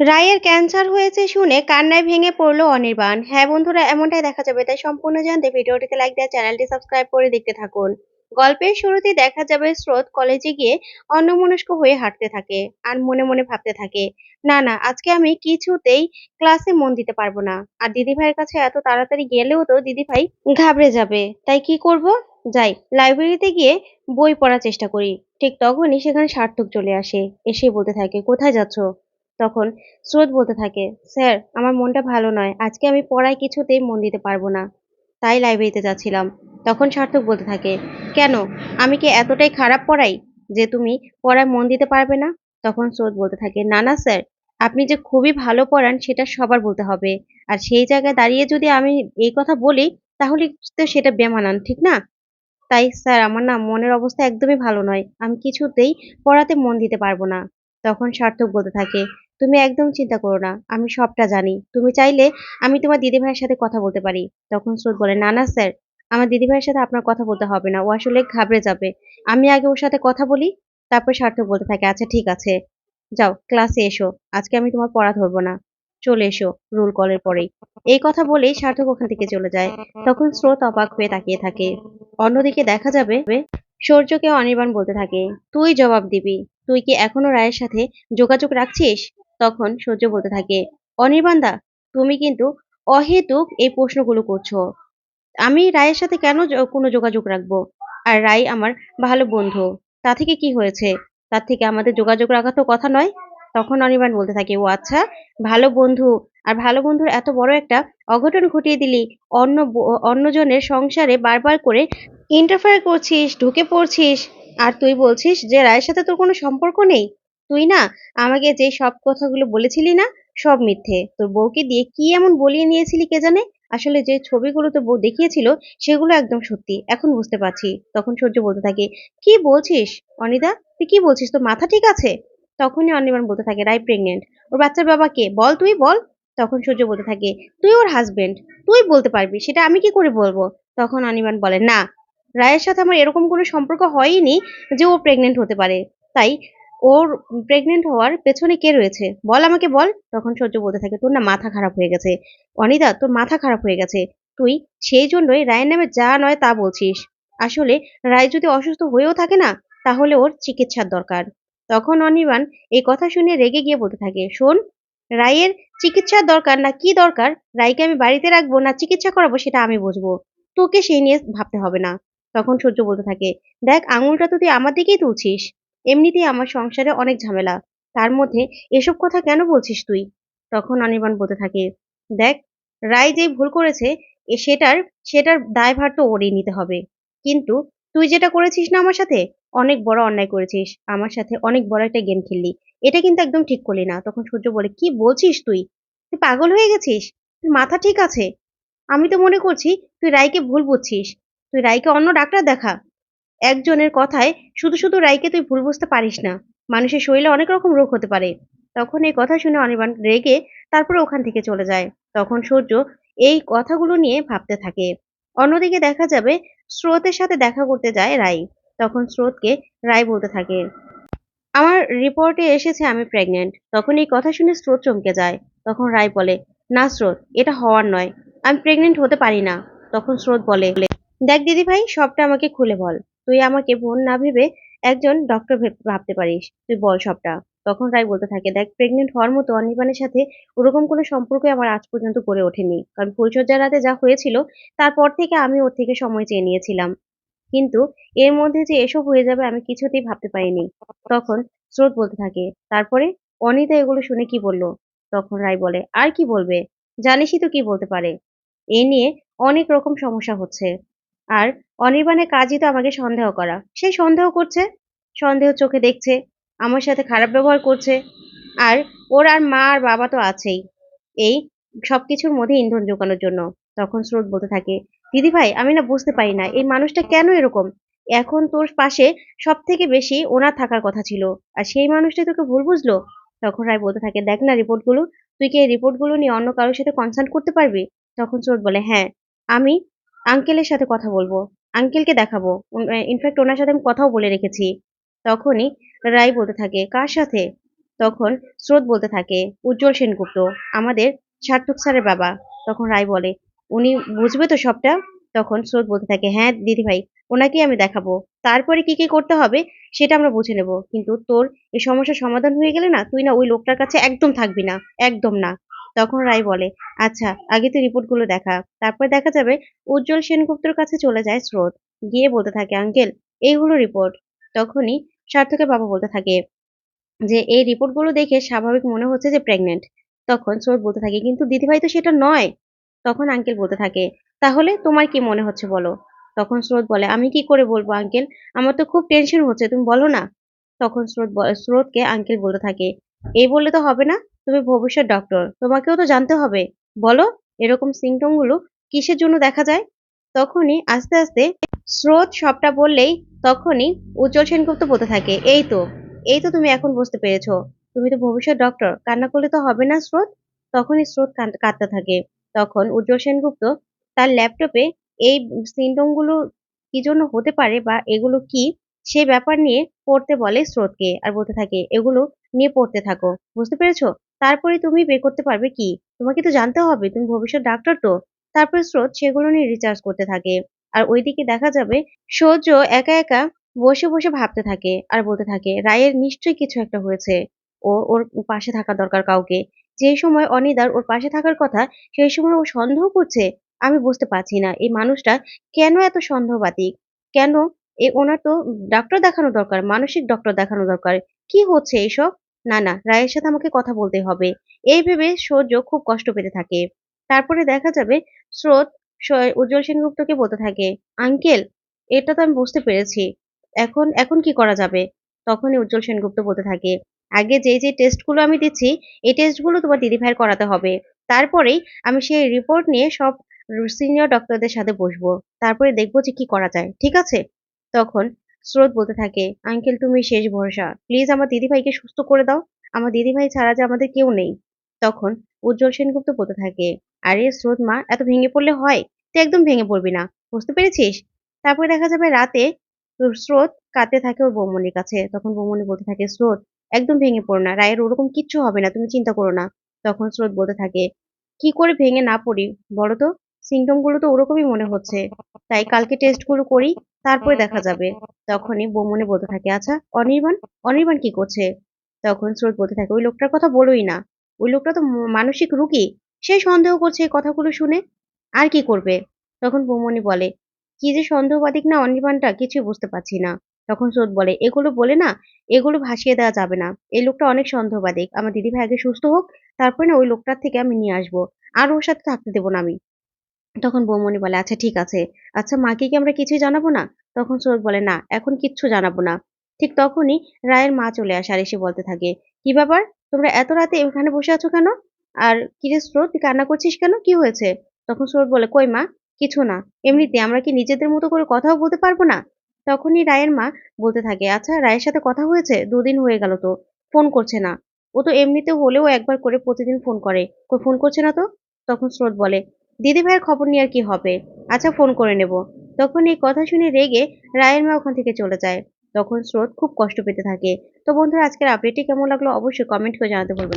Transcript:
রায়ের ক্যান্সার হয়েছে শুনে কান্নায় ভেঙে পড়ল অনির্বাণ। হ্যাঁ বন্ধুরা, এমনটাই দেখা যাবে। তাই সম্পূর্ণ জানতে ভিডিওটিতে লাইক দেওয়া চ্যানেলটি সাবস্ক্রাইব করে দেখতে থাকুন। গল্পের শুরুতে দেখা যাবে স্রোত কলেজে গিয়ে অন্যমনস্ক হয়ে হাঁটতে থাকে আর মনে মনে ভাবতে থাকে, না না, আজকে আমি কিছুতেই ক্লাসে মন দিতে পারব না। আর দিদিভাইয়ের কাছে এত তাড়াতাড়ি গেলেও তো দিদিভাই ঘাবড়ে যাবে। তাই কি করব? যাই লাইব্রেরিতে গিয়ে বই পড়ার চেষ্টা করি। ঠিক তখনই সেখানে সার্থক চলে আসে। এসে বলতে থাকে, কোথায় যাচ্ছ? তখন স্রোত বলতে থাকে, স্যার, আমার মনটা ভালো নয়। আজকে আমি পড়ায় কিছুতেই মন দিতে পারব না। তাই লাইব্রেরিতে যাচ্ছিলাম। তখন সার্থক বলতে থাকে, কেন? আমি কি এতটাই খারাপ পড়াই যে তুমি পড়ায় মন দিতে পারবে না? তখন স্রোত বলতে থাকে, না না, স্যার। আপনি যে খুবই ভালো পড়ান, সেটা সবার বলতে হবে। আর সেই জায়গায় দাঁড়িয়ে যদি আমি এই কথা বলি, তাহলে তো সেটা বেমানান, ঠিক না? তাই, স্যার, আমার না মনের অবস্থা একদমই ভালো নয়। আমি কিছুতেই পড়াতে মন দিতে পারব না। তখন সার্থক বলতে থাকে তুমি একদম চিন্তা করো না, আমি সবটা জানি। তুমি চাইলে আমি তোমার দিদিভাইয়ের সাথে কথা বলতে পারি। তখন স্রোত বলে, না না, স্যার, আমার দিদিভাইয়ের সাথে আপনার কথা বলতে হবে না। ও আসলে ঘাবড়ে যাবে। আমি আগে ওর সাথে কথা বলি, তারপর সার্থক বলতে থাকে আচ্ছা ঠিক আছে। যাও, ক্লাসে এসো। আজকে আমি তোমার পড়া ধরবো না। চলে এসো রোল কলের পরেই। এই কথা বলেই সার্থক ওখান থেকে চলে যায়। তখন স্রোত অবাক হয়ে তাকিয়ে থাকে। অন্যদিকে দেখা যাবে, সূর্যকে অনির্বাণ বলতে থাকে, তুই জবাব দিবি। তুই কি এখনও রায়ের সাথে যোগাযোগ রাখছিস? তখন সূর্য বলতে থাকে অনির্বাণ দা তুমি কিন্তু অহেতুক এই প্রশ্নগুলো করছ। আমি রায়ের সাথে কেন কোনো যোগাযোগ রাখব? আর রায় আমার ভালো বন্ধু, তা থেকে কি হয়েছে? তার থেকে আমাদের যোগাযোগ রাখা তো কথা নয়। তখন অনির্বাণ বলতে থাকে, ও আচ্ছা ভালো বন্ধু, আর ভালো বন্ধুর এত বড় একটা অঘটন ঘটিয়ে দিলি, অন্য অন্যজনের সংসারে বারবার করে ইন্টারফেয়ার করছিস, ঢুকে পড়ছিস, আর তুই বলছিস যে রায়ের সাথে তোর কোনো সম্পর্ক নেই? তুই না আমাকে যে সব কথাগুলো বলেছিলি না, সব মিথ্যে। তোর বউকে দিয়ে কি এমন বলিয়ে নিয়েছিলি কে জানে? আসলে যে ছবিগুলো তো বউ দেখিয়েছিল, সেগুলো একদম সত্যি। এখন বুঝতে পারছি। তখন সূর্য বলতে থাকে, কি বলছিস? অনিদা তুই কি বলছিস? তোর মাথা ঠিক আছে? তখনই অনির্বাণ বলতে থাকে, রাই প্রেগনেন্ট। ওর বাচ্চার বাবা কে? বল তুই, বল। তখন সূর্য বলতে থাকে, তুই ওর হাজবেন্ড তুই বলতে পারবি, সেটা আমি কি করে বলব? তখন অনির্বাণ বলে, না, রায়ের সাথে আমার এরকম কোনো সম্পর্ক হয়নি যে ও প্রেগনেন্ট হতে পারে। তাই ওর প্রেগনেন্ট হওয়ার পেছনে কে রয়েছে? বল আমাকে বল। তখন সূর্য বলতে থাকে, তোর না মাথা খারাপ হয়ে গেছে। অনিদা তোর মাথা খারাপ হয়ে গেছে। তুই সেই জন্যই রায়ের নামে যা নয় তা বলছিস। আসলে রায় যদি অসুস্থ হয়েও থাকে না, তাহলে ওর চিকিৎসার দরকার। তখন অনির্বাণ এই কথা শুনে রেগে গিয়ে বলতে থাকে, শোন, রায়ের চিকিৎসার দরকার না কি দরকার? রায়কে আমি বাড়িতে রাখব না চিকিৎসা করাবো সেটা আমি বুঝব। তোকে সেই নিয়ে ভাবতে হবে না। তখন সূর্য বলতে থাকে, দেখ, আঙুলটা তো তুই আমার দিকেই তুলছিস। এমনিতেই আমার সংসারে অনেক ঝামেলা। তার মধ্যে এসব কথা কেন বলছিস তুই? তখন অনির্বাণ বলতে থাকে, দেখ, রায় যে ভুল করেছে সেটার সেটার দায়ভার তো ওরই নিতে হবে। কিন্তু তুই যেটা করেছিস না আমার সাথে, অনেক বড় অন্যায় করেছিস। আমার সাথে অনেক বড় একটা গেম খেললি। এটা কিন্তু একদম ঠিক করলি না। তখন সূর্য বলে, কি বলছিস তুই? তুই পাগল হয়ে গেছিস? তোর মাথা ঠিক আছে? আমি তো মনে করছি, তুই রায়কে ভুল বুঝছিস। তুই রায়কে অন্য ডাক্তার দেখা। একজনের কথায়, শুধু শুধু রায়কে তুই ভুল বুঝতে পারিস না। মানুষের শরীরে অনেক রকম রোগ হতে পারে। তখন এই কথা শুনে অনির্বাণ রেগে তারপরে ওখান থেকে চলে যায়। তখন সূর্য এই কথাগুলো নিয়ে ভাবতে থাকে। অন্যদিকে দেখা যাবে, স্রোতের সাথে দেখা করতে যায় রাই। তখন স্রোতকে রাই বলতে থাকে, আমার রিপোর্টে এসেছে আমি প্রেগনেন্ট তখন এই কথা শুনে স্রোত চমকে যায়। তখন রায় বলে, না স্রোত, এটা হওয়ার নয়। আমি প্রেগনেন্ট হতে পারি না। তখন স্রোত বলে, দেখ দিদি ভাই সবটা আমাকে খুলে বল। তুই আমাকে বোন না ভেবে একজন ডক্টর ভাবতে পারিস। তুই বল সবটা। তখন রাই বলতে থাকে, দেখ প্রেগনেন্ট হওয়ার মতো অনির্বাণের সাথে ওরকম কোনো সম্পর্কই আমার আজ পর্যন্ত গড়ে ওঠেনি। কারণ ফুলসজ্জার রাতে যা হয়েছিল, তারপর থেকে আমি ওর থেকে সময় চেয়ে নিয়েছিলাম। কিন্তু এর মধ্যে যে এসব হয়ে যাবে আমি কিছুতেই ভাবতে পারিনি। তখন স্রোত বলতে থাকে, তারপরে? অনিতা এগুলো শুনে কি বলল? তখন রায় বলে, আর কি বলবে? জানিসই তো কি বলতে পারে? এ নিয়ে অনেক রকম সমস্যা হচ্ছে। আর অনির্বাণের কাজই তো আমাকে সন্দেহ করা। সে সন্দেহ করছে, সন্দেহ চোখে দেখছে, আমার সাথে খারাপ ব্যবহার করছে, আর ওর আর মা আর বাবা তো আছেই। এই সব কিছুর মধ্যে ইন্ধন জোগানোর জন্য, তখন স্রোত বলতে থাকে, দিদি ভাই, আমি না বুঝতে পারি না, এই মানুষটা কেন এরকম? এখন তোর পাশে সব থেকে বেশি ওনার থাকার কথা ছিল, আর সেই মানুষটাই তোকে ভুল বুঝলো? তখন রায় বলতে থাকে, দেখ না রিপোর্টগুলো, তুই কি এই রিপোর্টগুলো নিয়ে অন্য কারোর সাথে কনসাল্ট করতে পারবি? তখন স্রোত বলে হ্যাঁ আমি আঙ্কেলের সাথে কথা বলব, আঙ্কেলকে দেখাবো। ইনফ্যাক্ট ওনার সাথে আমি কথাও বলে রেখেছি। তখনই রাই বলতে থাকে, কার সাথে? তখন স্রোত বলতে থাকে, উজ্জ্বল সেনগুপ্ত, আমাদের সার্থক স্যারের বাবা। তখন রায় বলে, উনি বুঝবে তো সবটা? তখন স্রোত বলতে থাকে হ্যাঁ দিদি ভাই, ওনাকেই আমি দেখাবো। তারপরে কি কি করতে হবে সেটা আমরা বুঝে নেব। কিন্তু তোর এই সমস্যার সমাধান হয়ে গেলে না, তুই না ওই লোকটার কাছে একদম থাকবি না, একদম না। তখন রায় বলে আচ্ছা আগে তুই রিপোর্টগুলো দেখা। তারপর দেখা যাবে উজ্জ্বল সেনগুপ্তর কাছে চলে যায় স্রোত। গিয়ে বলতে থাকে, আঙ্কেল, এই হলো রিপোর্ট। তখনই সার্থকের বাবা বলতে থাকে যে, এই রিপোর্টগুলো দেখে স্বাভাবিক মনে হচ্ছে যে প্রেগনেন্ট। তখন স্রোত বলতে থাকে, কিন্তু দিদিভাই তো সেটা নয়। তখন আঙ্কেল বলতে থাকে, তাহলে তোমার কি মনে হচ্ছে বলো? তখন স্রোত বলে, আমি কি করে বলব আঙ্কেল? আমার তো খুব টেনশন হচ্ছে, তুমি বলো না? তখন স্রোত স্রোতকে আঙ্কেল বলতে থাকে, এই বললে তো হবে না? তুমি ভবিষ্যৎ ডক্টর তোমাকেও তো জানতে হবে। বলো, এরকম সিমটমগুলো কিসের জন্য দেখা যায়? তখনই আস্তে আস্তে স্রোত সবটা বললেই তখনই উজ্জ্বল সেনগুপ্ত বলতে থাকে, এই তো এই তো তুমি এখন বুঝতে পেরেছ। তুমি তো ভবিষ্যৎ ডক্টর কান্না করলে তো হবে না স্রোত? তখনই স্রোত কাঁদতে থাকে। তখন উজ্জ্বল সেনগুপ্ত তার ল্যাপটপে এই সিমটমগুলো কি জন্য হতে পারে বা এগুলো কি, সে ব্যাপার নিয়ে পড়তে বলে স্রোতকে। আর বলতে থাকে, এগুলো নিয়ে পড়তে থাকো। বুঝতে পেরেছ? তারপরে তুমি বের করতে পারবে কি? তোমাকে তো জানতে হবে, তুমি ভবিষ্যৎ ডাক্তার তো। তারপরে স্রোত সেগুলো নিয়ে রিচার্জ করতে থাকে। আর ওইদিকে দেখা যাবে, সূর্য একা একা বসে বসে ভাবতে থাকে আর বলতে থাকে, রায়ের নিশ্চয়ই কিছু একটা হয়েছে। ও, ওর পাশে থাকা দরকার কাউকে। যে সময় অনিদার ওর পাশে থাকার কথা, সেই সময় ও সন্দেহ করছে, আমি বুঝতে পারছি না। এই মানুষটা কেন এত সন্দেহবাদী কেন? এ, ওনার তো ডাক্তার দেখানো দরকার, মানসিক ডক্টর দেখানো দরকার। কি হচ্ছে এইসব না না, রায়ের সাথে আমাকে কথা বলতে হবে। এই ভেবে সূর্য খুব কষ্ট পেতে থাকে। তারপরে দেখা যাবে স্রোত উজ্জ্বল সেনগুপ্তকে বলতে থাকে, আঙ্কেল, এটা তো আমি বুঝতে পেরেছি। এখন এখন কি করা যাবে? তখনই উজ্জ্বল সেনগুপ্ত বলতে থাকে, আগে যে যে টেস্টগুলো আমি দিচ্ছি, এই টেস্টগুলো তোমার দিদিভাইয়ের করাতে হবে। তারপরেই আমি সেই রিপোর্ট নিয়ে সব সিনিয়র ডক্টরদের সাথে বসবো। তারপরে দেখব যে কি করা যায়, ঠিক আছে? তখন স্রোত বলতে থাকে, আঙ্কেল তুমি শেষ ভরসা। প্লিজ আমার দিদিভাইকে সুস্থ করে দাও। আমার দিদিভাই ছাড়া যে আমাদের কেউ নেই। তখন উজ্জ্বল সেনগুপ্ত বলতে থাকে, আরে স্রোত মা, এত ভেঙে পড়লে হয়? তুই একদম ভেঙে পড়বি না। বুঝতে পেরেছিস? তারপরে দেখা যাবে রাতে স্রোত কাঁদতে থাকে ওর বৌমনির কাছে। তখন বৌমনি বলতে থাকে, স্রোত, একদম ভেঙে পড়ো না। রায়ের ওরকম কিচ্ছু হবে না, তুমি চিন্তা করো না। তখন স্রোত বলতে থাকে, কি করে ভেঙে না পড়ি, বলো তো? সিমটমগুলো তো ওরকমই মনে হচ্ছে। তাই কালকে টেস্টগুলো করি, তারপরে দেখা যাবে। তখনই বৌমনি বলতে থাকে আচ্ছা অনির্বাণ অনির্বাণ কি করছে? তখন স্রোত বলতে থাকে, ওই লোকটার কথা বলোই না। ওই লোকটা তো মানসিক রুগী। সে সন্দেহ করছে এই কথাগুলো শুনে, আর কি করবে? তখন বৌমনি বলে, কি যে সন্দেহবাদিক না অনির্বাণটা, কিছুই বুঝতে পারছি না। তখন স্রোত বলে, এগুলো বলে না, এগুলো ভাসিয়ে দেওয়া যাবে না। এই লোকটা অনেক সন্দেহবাদিক। আমার দিদিভাই আগে সুস্থ হোক, তারপরে না ওই লোকটার থেকে আমি নিয়ে আসব। আর ওর সাথে থাকতে দেবো না আমি। তখন বৌমনি বলে আচ্ছা ঠিক আছে। আচ্ছা মাকে কি আমরা কিছুই জানাব না? তখন স্রোত বলে, না, এখন কিচ্ছু জানাব না। ঠিক তখনই রায়ের মা চলে আসে আর এসে বলতে থাকে, কি ব্যাপার? তোমরা এত রাতে এখানে বসে আছো কেন? আর কিরে স্রোত, তুই কান্না করছিস কেন? কি হয়েছে? তখন স্রোত বলে, কই মা, কিছু না। এমনিতে আমরা কি নিজেদের মতো করে কথাও বলতে পারব না? তখনই রায়ের মা বলতে থাকে আচ্ছা রায়ের সাথে কথা হয়েছে? দুদিন হয়ে গেল তো। ফোন করছে না। ও তো এমনিতে হলেও একবার করে প্রতিদিন ফোন করে। ফোন করছে না তো? তখন স্রোত বলে দিদি ভাইয়ের খবর নিয়ে আর কি হবে? আচ্ছা ফোন করে নেব। তখন এই কথা শুনে রেগে রায়ের মা ওখান থেকে চলে যায়। তখন স্রোত খুব কষ্ট পেতে থাকে। তো বন্ধুরা, আজকের আপডেটটি কেমন লাগল অবশ্যই কমেন্ট করে জানাতে ভুলবেন